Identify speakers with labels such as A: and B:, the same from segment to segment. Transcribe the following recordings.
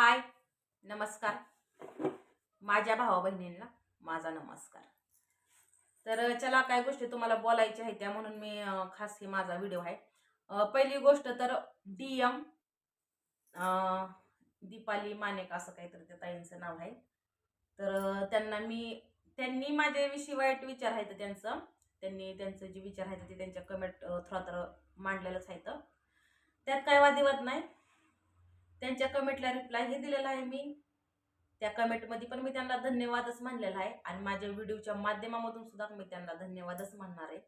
A: हाय नमस्कार. माझ्या भावा बहिणींना माझा नमस्कार. तर चला काय गोष्टी तुम्हाला बोलायच्या आहेत त्या म्हणून मी खास हे माझा व्हिडिओ आहे. पहिली गोष्ट तर डी एम दीपाली मानेक असं काहीतरी त्या ताईंचं नाव आहे. तर त्यांना मी त्यांनी माझ्याविषयी वाईट विचार आहेत त्यांचं त्यांनी त्यांचं जे विचार आहेत ते त्यांच्या कमेंट थ्रू तर मांडलेलंच आहे तर. त्यात काय वादिवत नाही. त्यांच्या कमेंटला रिप्लाय हे दिलेला आहे मी. त्या कमेंटमध्ये पण मी त्यांना धन्यवादच मानलेला आहे. आणि माझ्या व्हिडिओच्या माध्यमामधून सुद्धा मी त्यांना धन्यवादच मानणार आहे.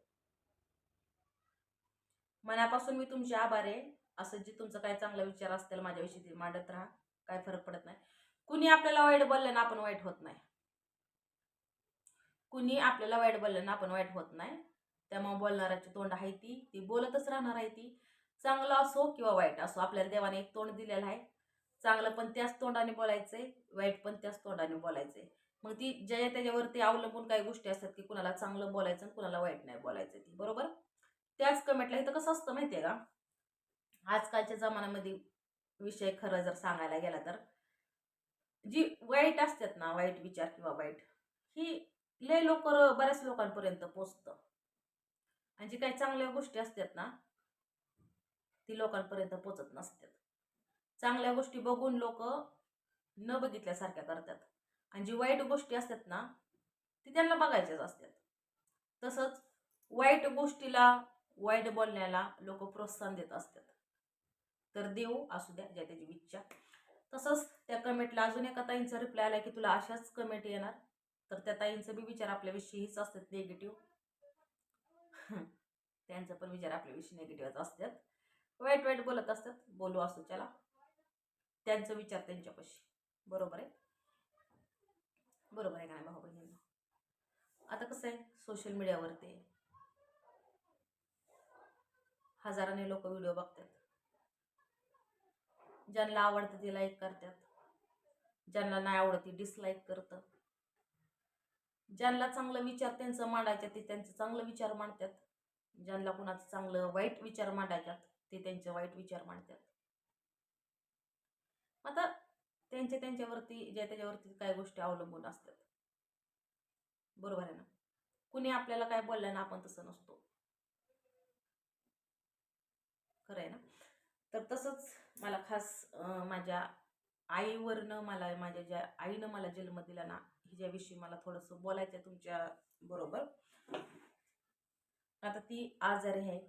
A: मनापासून मी तुमचे आभार आहे. असं जे तुमचं काय चांगला विचार असतील माझ्याविषयी ते मांडत राहा. काय फरक पडत नाही. कुणी आपल्याला वाईट बोललं ना आपण वाईट होत नाही. कुणी आपल्याला वाईट बोललं ना आपण वाईट होत नाही. त्यामुळे बोलणाऱ्याची तोंड आहे ती. ती बोलतच राहणार आहे ती. चांगलं असो किंवा वाईट असो आपल्याला देवाने एक तोंड दिलेलं आहे. चांगलं पण त्याच तोंडाने बोलायचंय वाईट पण त्याच तोंडाने बोलायचंय. मग ती ज्या त्याच्यावरती अवलंबून काही गोष्टी असतात की कुणाला चांगलं बोलायचं आणि कुणाला वाईट नाही बोलायचं ती बरोबर? त्याच कमेंटला इथं कसं असतं माहितीये का? आजकालच्या जमान्यामध्ये विषय खरं जर सांगायला गेला तर जी वाईट असतात ना वाईट विचार किंवा वाईट ही लय लोक बऱ्याच लोकांपर्यंत पोचतं. आणि जी काही चांगल्या गोष्टी असतात ना ती लोकांपर्यंत पोचत नसतात. चांगल्या गोष्टी बघून लोक न बघितल्यासारख्या करतात. आणि जी वाईट गोष्टी असतात ना ती त्यांना बघायच्याच असतात. तसंच वाईट गोष्टीला वाईट बोलण्याला लोक प्रोत्साहन देत असतात. तर देऊ असू द्या ज्या त्याची इच्छा. तसंच त्या कमेंटला अजून एका ताईंचा रिप्लाय आला की तुला अशाच कमेंट येणार? तर त्या ताईंचं बी विचार आपल्याविषयीच असतात निगेटिव्ह त्यांचं पण विचार आपल्याविषयी निगेटिव्हच असतात. वाईट वाईट बोलत असतात. बोलू असू त्याला त्यांचं विचार त्यांच्यापाशी. बरोबर आहे? बरोबर आहे का नाही भाऊ बहिणींना? आता कसं आहे सोशल मीडियावरती हजाराने लोक व्हिडिओ बघतात. ज्यांना आवडतं ते लाईक करतात. ज्यांना नाही आवडत ते डिसलाईक करतं ज्यांना चांगलं विचार त्यांचं मांडायचा ते त्यांचं चांगलं विचार मांडतात. ज्यांना कुणाचं चांगलं वाईट विचार मांडायच्यात ते त्यांचे वाईट विचार मांडतात. आता त्यांच्या त्यांच्यावरती ज्या त्याच्यावरती काय गोष्टी अवलंबून असतात. बरोबर आहे ना? कुणी आपल्याला काय बोललं ना आपण तसं नसतो. खरं आहे ना? तर तसंच मला खास माझ्या आईवरनं मला माझ्या ज्या आईनं मला जन्म दिला ना हिच्याविषयी मला थोडंसं बोलायचं आहे तुमच्या बरोबर. आता ती आजारी आहे.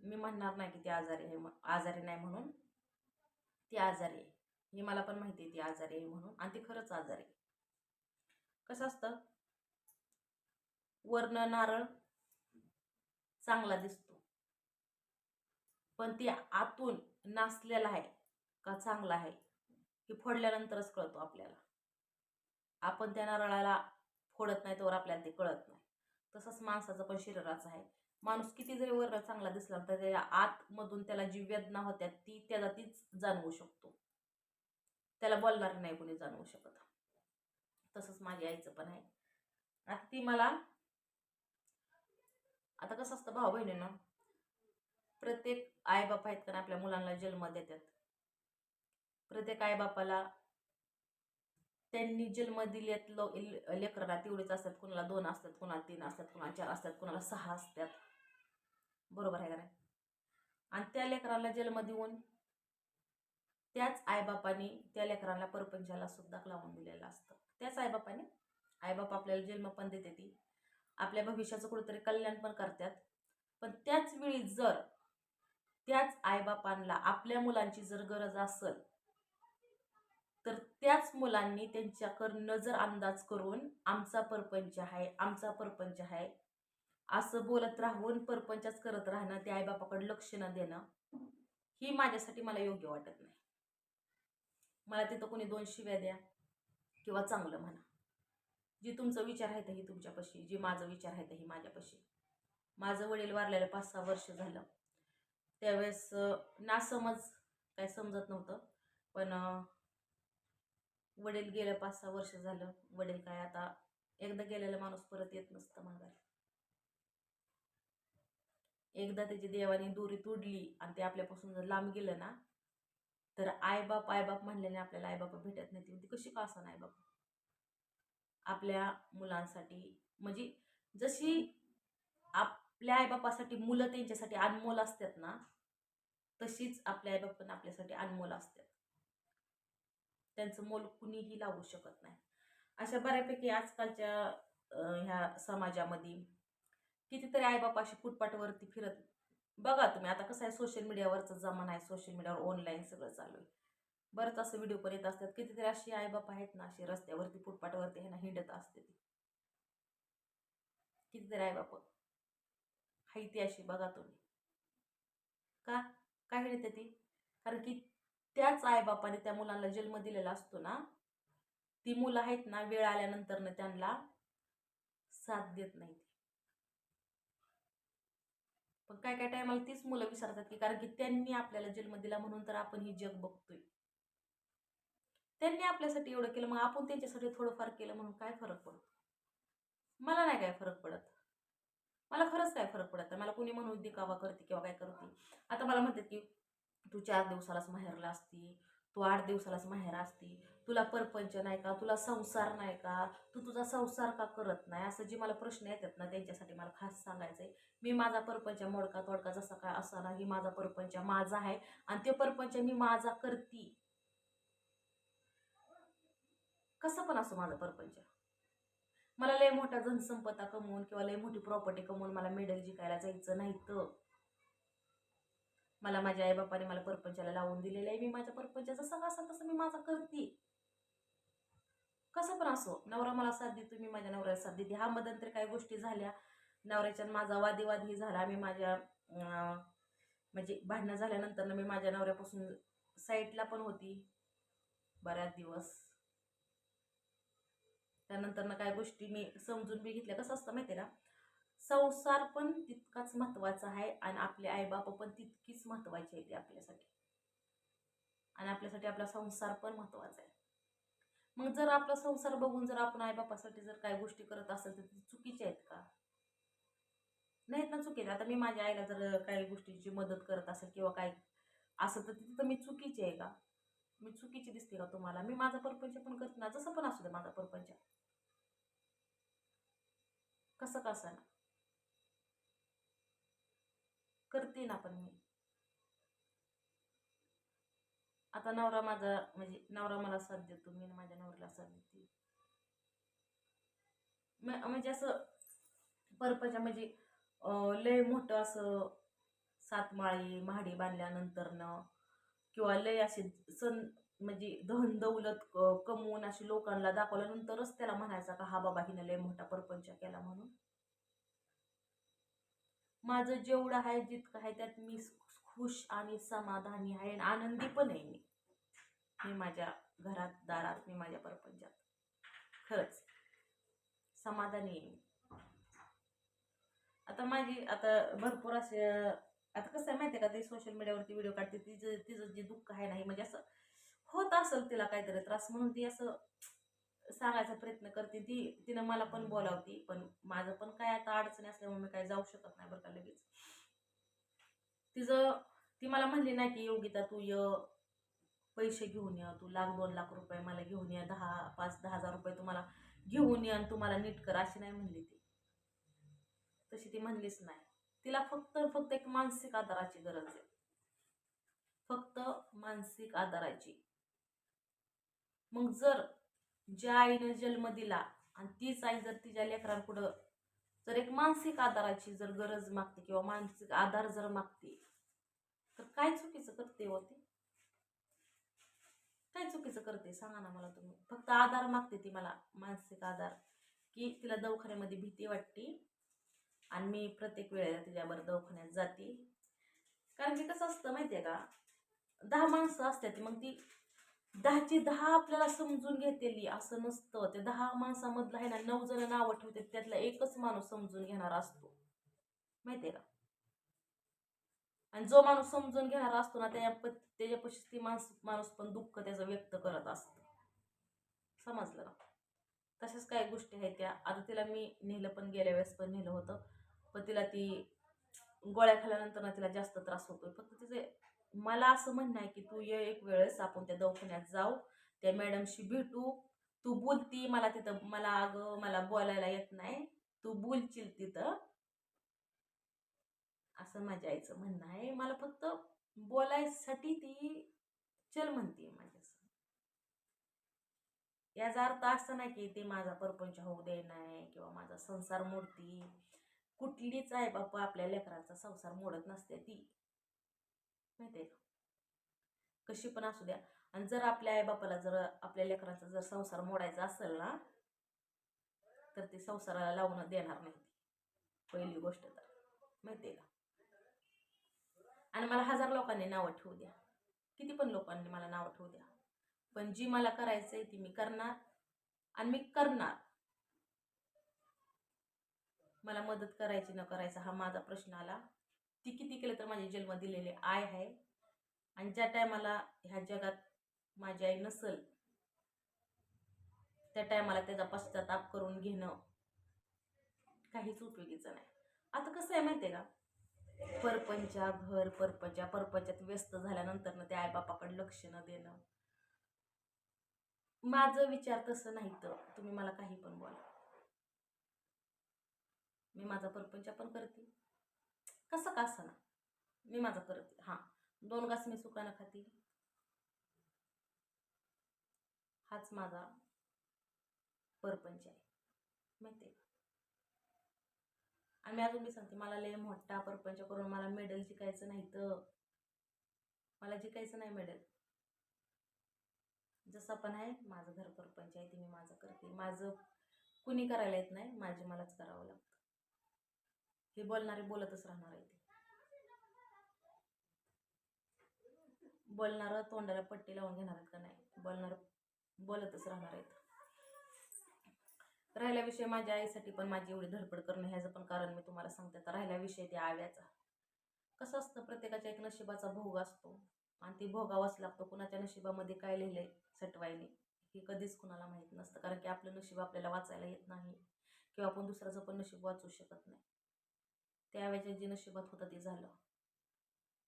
A: मी म्हणणार नाही की ती आजारी आहे आजारी नाही म्हणून. ती आजारी आहे. हे मला पण माहिती आहे ती आजारी आहे म्हणून. आणि ती खरंच आजारी आहे. कसं असतं? वर्ण नारळ चांगला दिसतो. पण ती आतून नासलेला आहे का चांगला आहे हे फोडल्यानंतरच कळतो आपल्याला. आपण त्या नारळाला फोडत नाही तर आपल्याला ते कळत नाही. तसंच माणसाचं पण शरीराचं आहे. माणूस किती जरी वर चांगला दिसला तर त्याच्या आतमधून त्याला जी वेदना होत्या ती त्याला तीच जाणवू शकतो. त्याला बोलणार नाही कोणी जाणवू शकत. तसंच माझ्या आईचं पण आहे. आता ती मला आता कसं असतं भाऊ बहिणीनं प्रत्येक आईबाप आहेत कारण आपल्या मुलांना जन्म देतात. प्रत्येक आईबापाला त्यांनी जन्म दिलेत लो लेकराला तेवढेच असतात कुणाला दोन असतात कुणाला तीन असतात कुणाला चार असतात कुणाला सहा असतात. बरोबर आहे का नाही? आणि त्या लेकराला जन्म देऊन त्याच आईबापाने त्या लेकराला परपंचाला सुद्धा लावून दिलेलं असतं. त्याच आईबापाने. आईबाप आपल्याला जन्म पण देते ती. आपल्या भविष्याचं कुठेतरी कल्याण पण करतात. पण त्याच वेळी जर त्याच आईबापांना आपल्या मुलांची जर गरज असेल तर त्याच मुलांनी त्यांच्याकडं नजर अंदाज करून आमचा परपंच आहे आमचा परपंच आहे असं बोलत राहून परपंचाच करत राहणं त्या आईबापाकडे लक्ष न देणं ही माझ्यासाठी मला योग्य वाटत नाही. मला तिथं कोणी दोन शिव्या द्या किंवा चांगलं म्हणा. जी तुमचं विचार आहे तर ही तुमच्यापाशी जी माझं विचार आहे तर ही माझ्यापाशी. माझं वडील वारलेलं पाच सहा वर्ष झालं. त्यावेळेस ना समज काय समजत नव्हतं पण वडील गेलं पाच सहा वर्ष झालं. वडील काय आता एकदा गेलेला माणूस परत येत नसतं माघारी. एकदा त्याची देवाने दोरी तोडली आणि ते आपल्यापासून जर लांब गेलं ना तर आईबाप आईबाप म्हणल्याने आपल्याला आईबाप भेटत नाही ती म्हणजे कशी का असं आईबाप आपल्या मुलांसाठी म्हणजे जशी आपल्या आईबापासाठी मुलं त्यांच्यासाठी अनमोल असतात ना तशीच आपल्या आईबाप पण आपल्यासाठी अनमोल असतात. त्यांचं मोल कुणीही लावू शकत नाही. अशा बऱ्यापैकी आजकालच्या ह्या समाजामध्ये कितीतरी आईबापाशी फुटपाटवरती फिरत बघा तुम्ही आता कसं आहे सोशल मीडियावरचा जमाना आहे सोशल मीडियावर ऑनलाईन सगळं चालू आहे. बरंच असं व्हिडिओ पण येत असतात कितीतरी अशी आईबाप आहेत ना अशी रस्त्यावरती फुटपाटवरती हे ना हिंडत असते ती. कितीतरी आईबाप हाय ती अशी बघा तुम्ही. का? काय हिंडते ती? कारण की त्याच आईबापाने त्या मुलांना जन्म दिलेला असतो ना ती मुलं आहेत ना वेळ आल्यानंतर त्यांना साथ देत नाही पण काय काय टायमाला तीच मुलं विसरतात की कारण की त्यांनी आपल्याला जन्म दिला म्हणून तर आपण ही जग बघतोय. त्यांनी आपल्यासाठी एवढं केलं मग आपण त्यांच्यासाठी थोडंफार केलं म्हणून काय फरक पडतो? मला नाही काय फरक पडत. मला खरंच काय फरक पडत? मला कोणी म्हणून दिकावा करते किंवा काय करते. आता मला म्हणतात की तू चार दिवसालाच माहेरला असती तू आठ दिवसालाच माहेर असती. तुला परपंच नाही का? तुला संसार नाही का? तू तुझा संसार का करत नाही? असं जे मला प्रश्न येतात ना त्यांच्यासाठी मला खास सांगायचं आहे मी माझा परपंच मोडका तोडका जसा काय असा नाही माझा परपंच माझा आहे आणि ते परपंच मी माझा करती. कसं पण असो माझा परपंच. मला लय मोठा जनसंपदा कमवून किंवा लय मोठी प्रॉपर्टी कमवून मला मेडल जिंकायला जायचं नाही तर मला माझ्या आईबापाने मला परपंचाला लावून दिलेलं आहे. मी माझ्या परपंच जसं कसं तसं मी माझा करते. कसं पण असो नवरा मला साथ देतो मी माझ्या नवऱ्याला साथ देते. हा मदंतर काही गोष्टी झाल्या. नवऱ्याच्या माझा वादीवादही झाला. मी माझ्या म्हणजे भांडणं झाल्यानंतर मी माझ्या नवऱ्यापासून साईडला पण होती. बऱ्याच दिवस. त्यानंतर ना काय गोष्टी मी समजून बी घेतल्या. कसं असतं माहिती आहे का? संसार पण तितकाच महत्त्वाचा आहे आणि आपले आईबाप पण तितकीच महत्त्वाची आहे ती आपल्यासाठी. आणि आपल्यासाठी आपला संसार पण महत्त्वाचा आहे. मग जर आपला संसार बघून जर आपण आईबापासाठी जर काही गोष्टी करत असेल तर ती चुकीच्या आहेत का? नाहीत ना चुकीचे आता मी माझ्या आईला जर काही गोष्टीची मदत करत असेल किंवा काय असं तर तिथं मी चुकीची आहे का? मी चुकीची दिसते का तुम्हाला? मी माझा परपंच पण करते ना जसं पण असू दे माझा परपंच. कसं कसं ना करते ना पण मी. आता नवरा माझा म्हणजे नवरा मला साथ देतो मी माझ्या नवऱ्याला साथ देते. म्हणजे असं परपंच म्हणजे लय मोठं असं सातमाळी महाडी बांधल्यानंतरनं किंवा लय असे सण म्हणजे धन दौलत कमवून अशी लोकांना दाखवल्यानंतरच त्याला म्हणायचा का हा बाबा हिनं लय मोठा परपंच केला म्हणून. माझं जेवढं आहे जितकं आहे त्यात मी खुश आणि समाधानी आहे आणि आनंदी पण आहे मी. मी माझ्या घरात दारात मी माझ्या परपंचात. खरंच. समाधानी आहे मी. आता माझी आता भरपूर असे आता कसं आहे माहिती आहे का ते सोशल मीडियावरती व्हिडिओ काढते तिचं तिचं जे दुःख आहे नाही म्हणजे असं होत असेल तिला काहीतरी त्रास म्हणून ती असं सांगायचा प्रयत्न करते. ती तिनं मला पण बोलावती पण माझं पण काय आता अडचणी असल्यामुळे मी काय जाऊ शकत नाही बरं का लगेच. तिचं ती मला म्हणली नाही की योगिता तू य पैसे घेऊन ये तू लाख दोन लाख रुपये मला घेऊन ये दहा पाच दहा हजार रुपये तुम्हाला घेऊन ये आणि तुम्हाला नीट कर अशी नाही म्हणली ती. तशी ती म्हणलीच नाही. तिला फक्त फक्त एक मानसिक आधाराची गरज आहे. फक्त मानसिक आधाराची. मग जर ज्या आईनं जन्म दिला आणि तीच आई जर तिच्या लेकरांपुढं जर एक मानसिक आधाराची जर गरज मागते किंवा मानसिक आधार जर मागते तर काय चुकीचं करते होते काय चुकीचं करते? सांगा ना मला तुम्ही. फक्त आधार मागते ती मला मानसिक आधार. की तिला दवाखान्यामध्ये भीती वाटते आणि मी प्रत्येक वेळेला तिच्यावर दवाखान्यात जाते. कारण की कसं असतं माहिती आहे का? दहा माणसं असतात मग ती दहाची दहा आपल्याला समजून घेतेली असं नसतं. ते दहा माणसामधलं आहे ना नऊ जण नावं ठेवतात त्यातला एकच माणूस समजून घेणारा असतो. माहिती आहे का? आणि जो माणूस समजून घेणारा असतो ना त्या त्याच्यापाशी ती माणस माणूस पण दुःख त्याचं व्यक्त करत असतं. समजलं का? तशाच काही गोष्टी आहेत त्या. आता तिला मी नेलं पण गेल्या वेळेस पण नेलं होतं. पण तिला ती गोळ्या खाल्ल्यानंतर ना तिला जास्त त्रास होतोय. फक्त तिचे मला असं म्हणणं आहे की तू ये एक वेळेस आपण त्या दवाखान्यात जाऊ. त्या मॅडमशी भेटू. तू बोलती मला तिथं मला अगं मला बोलायला येत नाही. तू बोलशील तिथं. असं माझ्या आईचं म्हणणं आहे. मला फक्त बोलायसाठी ती चल म्हणते माझ्यासंग याचा अर्थ असं नाही की ते माझा परपंच होऊ दे नाही किंवा माझा संसार मोडती कुठलीच आहे बाप्पा आपल्या लेकरांचा संसार मोडत नसते ती. माहिती का? कशी पण असू द्या. आणि जर आपल्या आईबापाला जर आपल्या लेकरांचा जर संसार मोडायचा असेल ना तर ते संसाराला लावून देणार नाही पहिली गोष्ट तर. माहिती आहे का? आणि मला हजार लोकांनी नावं ठेवू द्या. किती पण लोकांनी मला नावं ठेवू द्या. पण जी मला करायचं आहे ती मी करणार आणि मी करणार. मला मदत करायची न करायचा हा माझा प्रश्न आला. ती किती केलं तर माझे जन्म दिलेली आय आहे. आणि ज्या टायमाला ह्या जगात माझी आई नसल त्या टायमाला त्याचा पश्चाताप करून घेणं काहीच उपयोगीचं नाही. आता कसं आहे माहिती आहे का? परपंचा घर परपंचा परपंचात व्यस्त झाल्यानंतर ना त्या आईबापाकडे लक्ष न देणं. माझं विचार तसं नाही तर तुम्ही मला काही पण बोला. मी माझा परपंच पण करते. कसं का असं ना मी माझं करते हां. दोन घास मी सुकानं खाते. हाच माझा परपंच आहे. माहिती आहे आणि मी अजून मी सांगते मला लय मोठा परपंच करून मला मेडल जिकायचं नाही तर. मला जिकायचं नाही मेडल जसं पण आहे माझं घर परपंच आहे ते मी माझं करते. माझं कुणी करायला येत नाही माझे मलाच करावं लागतं. हे बोलणारे बोलतच राहणार आहे ते. बोलणारं तोंडाला पट्टी लावून घेणार आहेत का नाही? बोलणार बोलतच राहणार आहेत. राहिला विषय माझ्या आईसाठी पण माझी एवढी धडपड करणं ह्याचं पण कारण मी तुम्हाला सांगते. तर राहिला विषय त्या आव्याचा. कसं असतं प्रत्येकाच्या एक नशिबाचा भोग असतो. आणि ती भोगावाच लागतो. कुणाच्या नशिबामध्ये काय लिहिलंय सटवायने हे कधीच कुणाला माहीत नसतं. कारण की आपलं नशीब आपल्याला वाचायला येत नाही. किंवा आपण दुसऱ्याचं पण नशीब वाचू शकत नाही. त्यावेळेच्या जे नशिबात होतं ते झालं.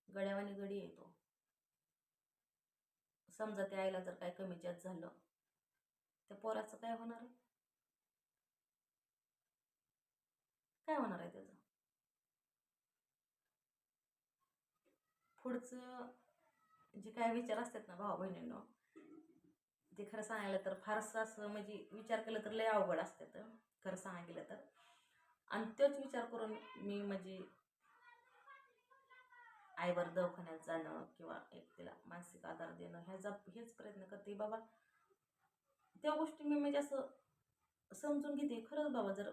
A: गड्यावानी गडी येतो समजा त्या आईला जर काय कमी जास्त झालं त्या पोराचं काय होणार? आहे काय होणार आहे त्याचं? पुढचं जे काय विचार असतात ना भाऊ बहिणींनो ते खरं सांगायला तर फारसं असं म्हणजे विचार केलं तर लय अवघड असतात. खरं सांगायला तर. आणि तोच विचार करून मी म्हणजे आईवर दवाखान्यात जाणं किंवा एक तिला मानसिक आधार देणं ह्याचा हेच प्रयत्न करते. बाबा त्या गोष्टी मी म्हणजे असं समजून घेते. खरंच बाबा जर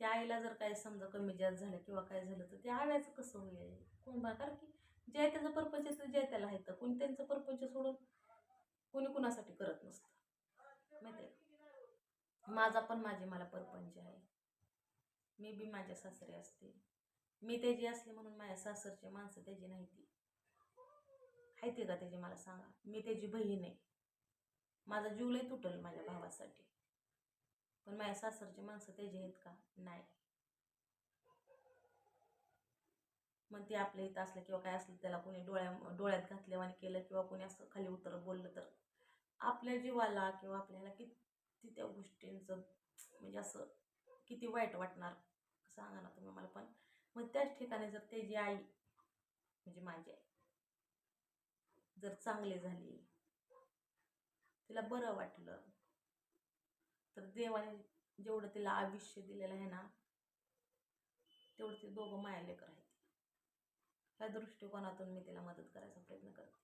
A: त्या आईला जर काय समजा कमी जास्त झालं किंवा काय झालं तर त्या आव्याचं कसं होईल? कोण बा? कारण की जे त्याचं परपंच तर जे त्याला आहे. तर कोणी त्यांचं परपंच सोडून कोणी कुणासाठी करत नसतं. माहिती आहे? माझा पण माझी मला परपंच आहे. मी बी माझ्या सासरे असते. मी त्याची असले म्हणून माझ्या सासरची माणसं त्याची नाही ती. आहे का त्याची? मला सांगा. मी त्याची बहीण आहे. माझा जीवलही तुटल माझ्या भावासाठी. पण माझ्या सासरची माणसं त्याची आहेत का? नाही. मग ते आपल्या इथं असलं किंवा काय असलं त्याला कोणी डोळ्या डोळ्यात घातल्यावाने केलं किंवा कोणी असं खाली उतर बोललं तर? आपल्या जीवाला किंवा आपल्याला किती त्या गोष्टींचं म्हणजे असं किती वाईट वाटणार सांगा ना तुम्ही मला पण. मग त्याच ठिकाणी जर त्याची आई म्हणजे माझी आई जर चांगली झाली तिला बरं वाटलं तर देवाने जेवढं तिला आयुष्य दिलेलं आहे ना तेवढं ते दोघं माया लेकर आहेत. ह्या दृष्टिकोनातून मी तिला मदत करायचा प्रयत्न करते.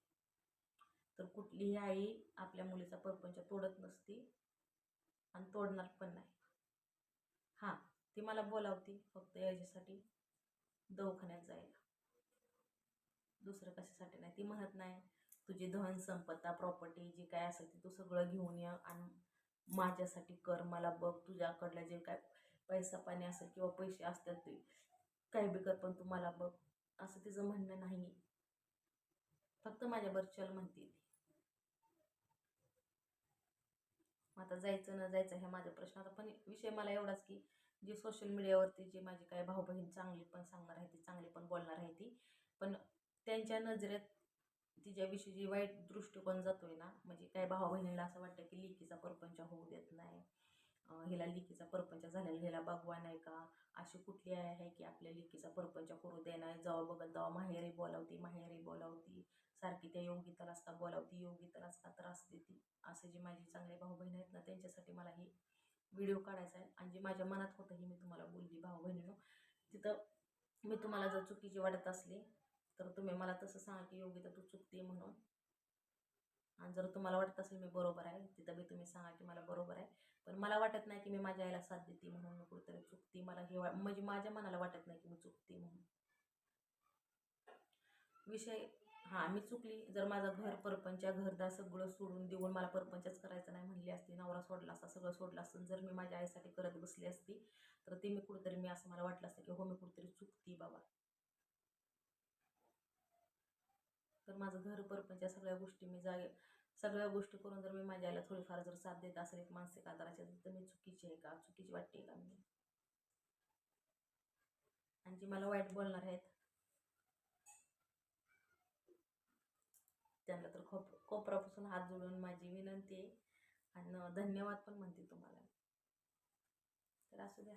A: तर कुठलीही आई आपल्या मुलीचा परपंच तोडत नसती आणि तोडणार पण नाही. ती मला बोलावती फक्त याच्यासाठी दवाखान्यात जायला. दुसरं कशासाठी नाही. ती म्हणत नाही तुझी धन संपत्ता प्रॉपर्टी जी काय असेल ती तू सगळं घेऊन ये आणि माझ्यासाठी कर मला बघ तुझ्याकडल्या जे काय पैसा पाणी असेल किंवा पैसे असतात ते काही बी कर पण तू मला बघ. असं तिचं म्हणणं नाही फक्त माझ्यावर चल म्हणते ती. मग आता जायचं न जायचं हे माझा प्रश्न आता पण विषय मला एवढाच की जे सोशल मीडियावरती जे माझी काय भाऊ बहीण चांगली पण सांगणार आहे ती चांगली पण बोलणार आहे ती. पण त्यांच्या नजरेत तिच्याविषयी जी वाईट दृष्टिकोन जातोय ना म्हणजे काय भावा बहिणीला असं वाटतं की लिकीचा परपंच होऊ देत नाही. हिला लिकीचा परपंच झालेला हिला बघवा नाही का? अशी कुठली आहे आहे की आपल्या लिकीचा परपंच करू दे नाही. जावा बघल तेव्हा माहेरी बोलावती माहेरी बोलावती. सारखी त्या योगितालाच का बोलावती? योगितालाच का त्रास देते? असं जी माझी चांगले भाऊ बहीण आहेत ना त्यांच्यासाठी मला ही व्हिडिओ काढायचा आहे. आणि जे माझ्या मनात होतं हे मी तुम्हाला बोलली भाऊ बहिणीनो तिथं मी तुम्हाला जर चुकीची वाटत असली तर तुम्ही मला तसं सांगा की योगिता तू चुकते म्हणून. आणि जर तुम्हाला वाटत असेल मी बरोबर आहे तिथं बी तुम्ही सांगा की मला बरोबर आहे. पण मला वाटत नाही की मी माझ्या आईला साथ देते म्हणून कुठेतरी चुकते. मला हे म्हणजे माझ्या मनाला वाटत नाही की मी चुकते म्हणून. विषय हां मी चुकली. जर माझं घर परपंच घरदार सगळं सोडून देऊन मला परपंचच करायचं नाही म्हणली असती नवरा सोडला असता सगळं सोडलं असतं जर मी माझ्या आईसाठी करत बसली असती तर ते मी कुठेतरी मी असं मला वाटलं असतं की हो मी कुठेतरी चुकती बाबा. तर माझं घर परपंच सगळ्या गोष्टी मी जागे सगळ्या गोष्टी करून जर मी माझ्या आईला थोडीफार जर साथ देत असेल एक मानसिक आधाराच्या तर मी चुकीची आहे का? चुकीची वाटते का मी? आणि जी मला वाईट बोलणार आहेत त्यांना तर खोप कोपरापासून हात जोडून माझी विनंती आहे. आणि धन्यवाद पण म्हणते तुम्हाला. तर असू द्या.